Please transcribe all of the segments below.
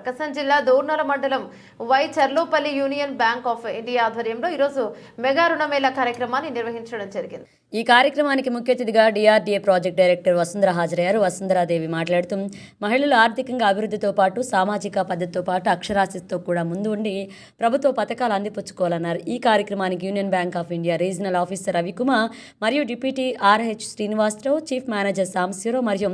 ప్రకాశం జిల్లా దోర్నల మండలం Y Cherlopalli Union Bank of India ఆధ్వర్యంలో ఈరోజు మెగా రుణమేళా కార్యక్రమాన్ని నిర్వహించడం జరిగింది. ఈ కార్యక్రమానికి ముఖ్య అతిథిగా డిఆర్డీఏ ప్రాజెక్ట్ డైరెక్టర్ వసుంధర హాజరయ్యారు. వసుంధరాదేవి మాట్లాడుతూ మహిళలు ఆర్థికంగా అభివృద్ధితో పాటు సామాజిక పద్ధతితో పాటు అక్షరాస్యతతో కూడా ముందు ఉండి ప్రభుత్వ పథకాలు అందిపుచ్చుకోవాలన్నారు. ఈ కార్యక్రమానికి Union Bank of India regional officer Ravikumar మరియు deputy RH Srinivasarao chief manager Samsirao మరియు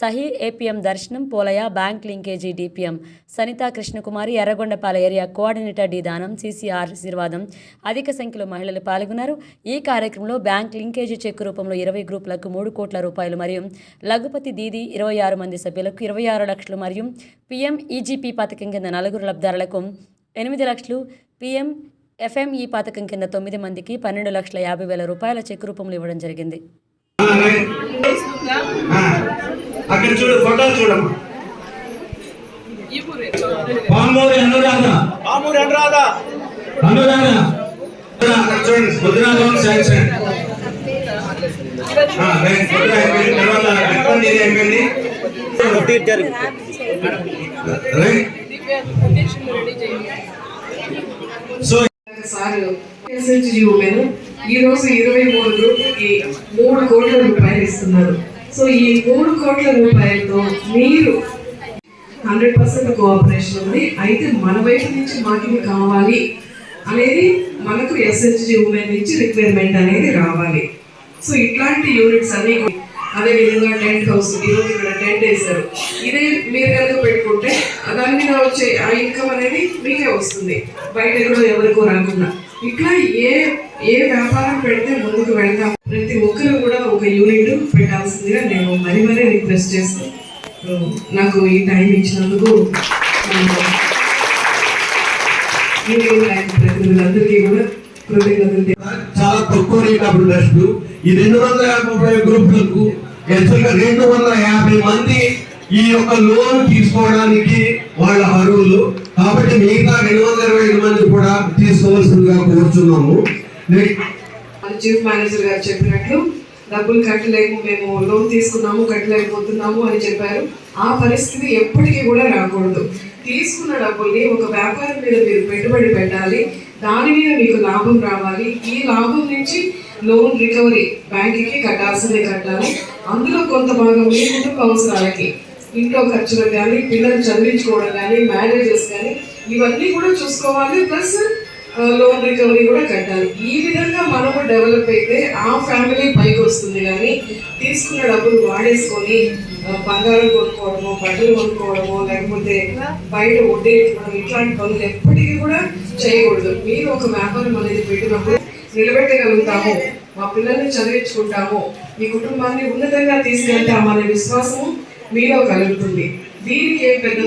Sahih APM Darshanam Polaiah bank linkage DPM Sanitha Krishnakumari Yerragondapalem area coordinator D Danam CCR Ashirvadam. అధిక సంఖ్యలో మహిళలు పాల్గొన్నారు. ఈ కార్యక్రమంలో బ్యాంక్ లింకేజీ చెక్ రూపంలో ఇరవై గ్రూపులకు మూడు కోట్ల రూపాయలు మరియు లఘుపతి దీది ఇరవై ఆరు మంది సభ్యులకు ఇరవై ఆరు లక్షలు మరియు పిఎం ఈజీపీ పథకం కింద నలుగురు లబ్ధారులకు ఎనిమిది లక్షలు పిఎం ఎఫ్ఎంఈ పథకం కింద తొమ్మిది మందికి పన్నెండు లక్షల యాభై వేల రూపాయల చెక్ రూపంలో ఇవ్వడం జరిగింది. అక్కడ చూడు ఫోటో చూడమ్మా. అనురాధ. ఆమూరి అనురాధ. అనురాధ. చూడండి sanction so sir SHG women ఈ రోజు ఇరవై మూడు గ్రూపులకి మూడు కోట్ల రూపాయలు ఇస్తున్నారు. సో ఈ మూడు కోట్ల రూపాయలతో మీరు హండ్రెడ్ పర్సెంట్ కోఆపరేషన్ ఉంది. అయితే మన వైపు నుంచి మాకు కావాలి అనేది మనకు ఎస్హెచ్జి ఉమెన్ నుంచి రిక్వైర్మెంట్ అనేది రావాలి. సో ఇట్లాంటి యూనిట్స్ అన్ని అదే విధంగా టెంట్ హౌస్ ఈరోజు ఇక్కడ టెంట్ వేశారు. ఇదే మీరు కనుక పెట్టుకుంటే దాని మీద వచ్చే ఆ ఇన్కమ్ అనేది మీకే వస్తుంది. బయట ఎక్కడో ఎవరికో రాకుండా. ఇట్లా ఏ ఏ వ్యాపారం పెడితే ముందుకు వెళ్తాం ప్రతి ఒక్కరు కూడా ఒక యూనిట్ పెట్టాల్సిందిగా నేను మరీ మరీ రిక్వెస్ట్ చేస్తాను నాకు ఈ టైం ఇచ్చినందుకు ప్రతినిధులందరికీ కూడా కృతజ్ఞతలు చాలా తక్కువ రేట్ అప్పుడు బెస్ట్ ఈ రెండు వందల యాభై రూపాయల గ్రూపులకు యాక్చువల్గా రెండు వందల యాభై మంది ఈ యొక్క లోన్ తీసుకోవడానికి వాళ్ళ అర్హులు. కాబట్టి మిగతా రెండు వందల ఇరవై ఐదు మంది కూడా తీసుకోవాల్సిందిగా కోరుచున్నాము. చీఫ్ మేనేజర్ గారు చెప్పినట్లు డబ్బులు కట్టలేము మేము లోన్ తీసుకున్నాము కట్టలేకపోతున్నాము అని చెప్పారు. ఆ పరిస్థితి ఎప్పటికీ కూడా రాకూడదు. తీసుకున్న డబ్బుల్ని ఒక వ్యాపారం మీద మీరు పెట్టుబడి పెట్టాలి. దాని మీద మీకు లాభం రావాలి. ఈ లాభం నుంచి లోన్ రికవరీ బ్యాంకుకి కట్టాల్సిందే కట్టాలి. అందులో కొంత భాగం మీ కుటుంబ అవసరాలకి ఇంట్లో ఖర్చులకు కానీ పిల్లలు చదివించుకోవడం కానీ మ్యారేజెస్ కానీ ఇవన్నీ కూడా చూసుకోవాలి. ప్లస్ లోన్ రికవరీ కూడా కట్టాలి. ఈ విధంగా మనము డెవలప్ అయితే ఆ ఫ్యామిలీ పైకి వస్తుంది కానీ తీసుకున్న డబ్బులు వాడేసుకొని బంగారం కొనుక్కోవడము బట్టలు కొనుక్కోవడము లేకపోతే బయట వడ్డీ ఇవ్వడం ఇట్లాంటి పనులు ఎప్పటికీ కూడా చేయకూడదు. మీరు ఒక వ్యాపారం అనేది పెట్టినప్పుడు నిలబెట్టగలుగుతాము మా పిల్లల్ని చదివించుకుంటాము మీ కుటుంబాన్ని ఉన్నతంగా తీసుకెళ్తామనే విశ్వాసము మీలో కలుగుతుంది. దీనికి పెద్ద